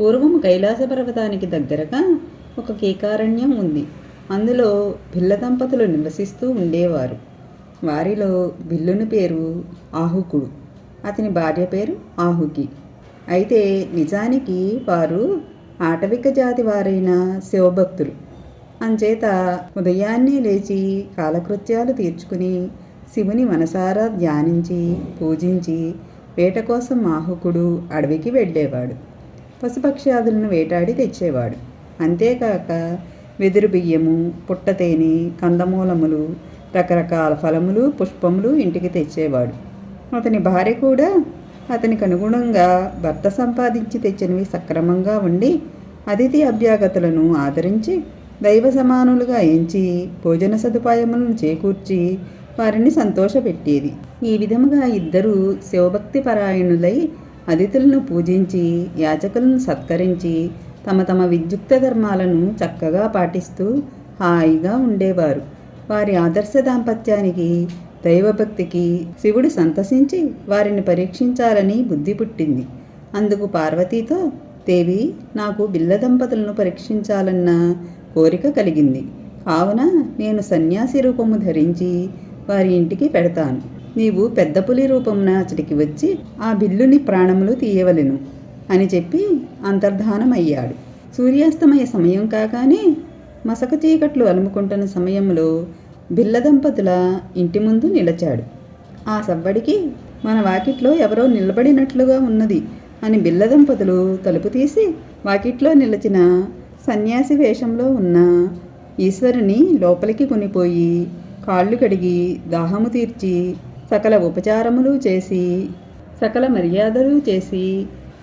పూర్వం కైలాస పర్వతానికి దగ్గరగా ఒక కీకారణ్యం ఉంది. అందులో భిల్ల దంపతులు నివసిస్తూ ఉండేవారు. వారిలో బిల్లుని పేరు ఆహుకుడు. అతని భార్య పేరు ఆహుకి. అయితే నిజానికి వారు ఆటవిక జాతి వారైన శివభక్తులు. అంచేత ఉదయాన్నే లేచి కాలకృత్యాలు తీర్చుకుని శివుని మనసారా ధ్యానించి పూజించి వేట కోసం ఆహుకుడు అడవికి వెళ్ళేవాడు. పశుపక్ష్యాదులను వేటాడి తెచ్చేవాడు. అంతేకాక వెదురు బియ్యము పుట్టతేనె కందమూలములు రకరకాల ఫలములు పుష్పములు ఇంటికి తెచ్చేవాడు. అతని భార్య కూడా అతనికి అనుగుణంగా భర్త సంపాదించి తెచ్చినవి సక్రమంగా ఉండి అతిథి అభ్యాగతులను ఆదరించి దైవ సమానులుగా ఎంచి భోజన సదుపాయములను చేకూర్చి వారిని సంతోషపెట్టేది. ఈ విధముగా ఇద్దరూ శివభక్తి పరాయణులై అతిథులను పూజించి యాచకులను సత్కరించి తమ తమ విద్యుక్త ధర్మాలను చక్కగా పాటిస్తూ హాయిగా ఉండేవారు. వారి ఆదర్శ దాంపత్యానికి దైవభక్తికి శివుడు సంతసించి వారిని పరీక్షించాలని బుద్ధి పుట్టింది. అందుకు పార్వతీతో దేవి నాకు బిల్ల దంపతులను పరీక్షించాలన్న కోరిక కలిగింది. కావున నేను సన్యాసి రూపము ధరించి వారి ఇంటికి పెడతాను. నీవు పెద్ద పులి రూపమున అతడికి వచ్చి ఆ బిల్లుని ప్రాణములు తీయవలెను అని చెప్పి అంతర్ధానమయ్యాడు. సూర్యాస్తమయ సమయం కాగానే మసక చీకట్లు అలుముకుంటున్న సమయంలో బిల్ల దంపతుల ఇంటి ముందు నిలచాడు. ఆ సవ్వడికి మన వాకిట్లో ఎవరో నిలబడినట్లుగా ఉన్నది అని బిల్ల దంపతులు తలుపు తీసి వాకిట్లో నిలిచిన సన్యాసి వేషంలో ఉన్న ఈశ్వరుని లోపలికి కొనిపోయి కాళ్ళు కడిగి దాహము తీర్చి సకల ఉపచారములు చేసి సకల మర్యాదలు చేసి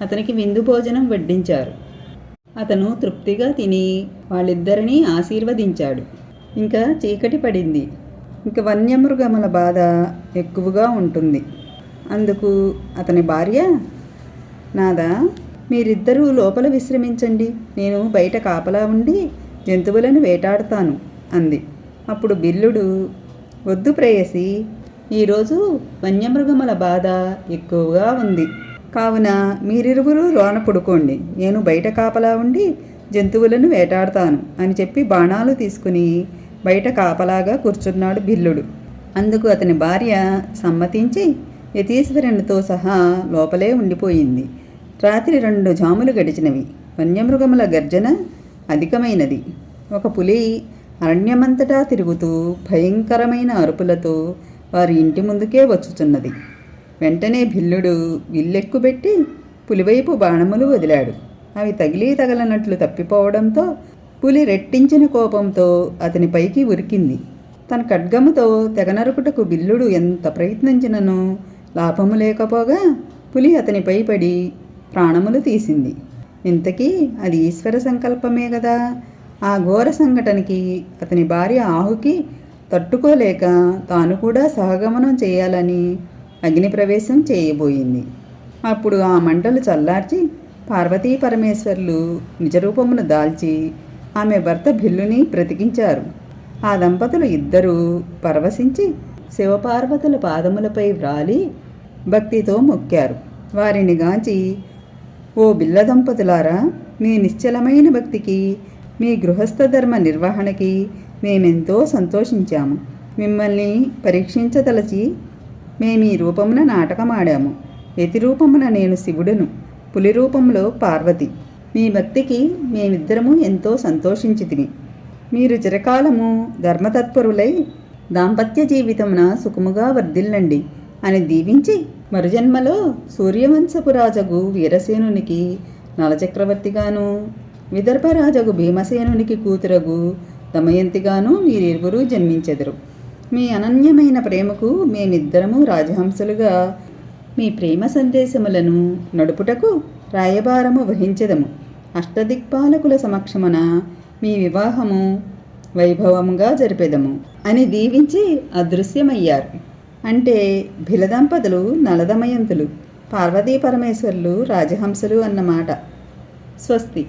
అతనికి విందు భోజనం వడ్డించారు. అతను తృప్తిగా తిని వాళ్ళిద్దరినీ ఆశీర్వదించాడు. ఇంకా చీకటి పడింది. ఇంక వన్యమృగముల బాధ ఎక్కువగా ఉంటుంది. అందుకు అతని భార్య నాదా మీరిద్దరూ లోపల విశ్రమించండి. నేను బయట కాపలా ఉండి జంతువులను వేటాడుతాను అంది. అప్పుడు బిల్లుడు వద్దు ప్రేయసి ఈరోజు వన్యమృగముల బాధ ఎక్కువగా ఉంది. కావున మీరిరువురు లోన పడుకోండి. నేను బయట కాపలా ఉండి జంతువులను వేటాడతాను అని చెప్పి బాణాలు తీసుకుని బయట కాపలాగా కూర్చున్నాడు బిల్లుడు. అందుకు అతని భార్య సమ్మతించి యతీశ్వరునితో సహా లోపలే ఉండిపోయింది. రాత్రి రెండు జాములు గడిచినవి. వన్యమృగముల గర్జన అధికమైనది. ఒక పులి అరణ్యమంతటా తిరుగుతూ భయంకరమైన అరుపులతో వారి ఇంటి ముందుకే వచ్చుచున్నది. వెంటనే భిల్లుడు విల్లెక్కుబెట్టి పులివైపు బాణములు వదిలాడు. అవి తగిలి తగలనట్లు తప్పిపోవడంతో పులి రెట్టించిన కోపంతో అతని పైకి ఉరికింది. తన ఖడ్గముతో తెగనరుకుటకు బిల్లుడు ఎంత ప్రయత్నించిననో లాభము లేకపోగా పులి అతనిపై పడి ప్రాణములు తీసింది. ఇంతకీ అది ఈశ్వర సంకల్పమే కదా ఆ ఘోర సంఘటనకి అతని భార్య ఆహుకి తట్టుకోలేక తాను కూడా సహగమనం చేయాలని అగ్ని ప్రవేశం చేయబోయింది. అప్పుడు ఆ మంటలు చల్లార్చి పార్వతీ పరమేశ్వర్లు నిజరూపమును దాల్చి ఆమె భర్త బిల్లుని బ్రతికించారు. ఆ దంపతులు ఇద్దరూ పరవశించి శివపార్వతుల పాదములపై వ్రాలి భక్తితో మొక్కారు. వారిని గాంచి ఓ బిల్ల దంపతులారా మీ నిశ్చలమైన భక్తికి మీ గృహస్థ ధర్మ నిర్వహణకి మేమెంతో సంతోషించాము. మిమ్మల్ని పరీక్షించదలచి మేము ఈ రూపమున నాటకమాడాము. రూపమున నేను శివుడును పులి రూపంలో పార్వతి. మీ భక్తికి మేమిద్దరము ఎంతో సంతోషించితిమి. మీరు చిరకాలము ధర్మతత్పరులై దాంపత్య జీవితమున సుఖముగా వర్ధిల్లండి అని దీవించి మరుజన్మలో సూర్యవంశపు రాజగు వీరసేనునికి నలచక్రవర్తిగాను విదర్భరాజగు భీమసేనునికి కూతురగు దమయంతిగాను మీరిరువురూ జన్మించెదరు. మీ అనన్యమైన ప్రేమకు మేమిద్దరము రాజహంసులుగా మీ ప్రేమ సందేశములను నడుపుటకు రాయబారము వహించెదము. అష్టదిక్పాలకుల సమక్షమున మీ వివాహము వైభవంగా జరిపెదము. అని దీవించి అదృశ్యమయ్యారు. అంటే భిలదంపతులు నలదమయంతులు పార్వతీ పరమేశ్వరులు రాజహంసులు అన్నమాట. స్వస్తి.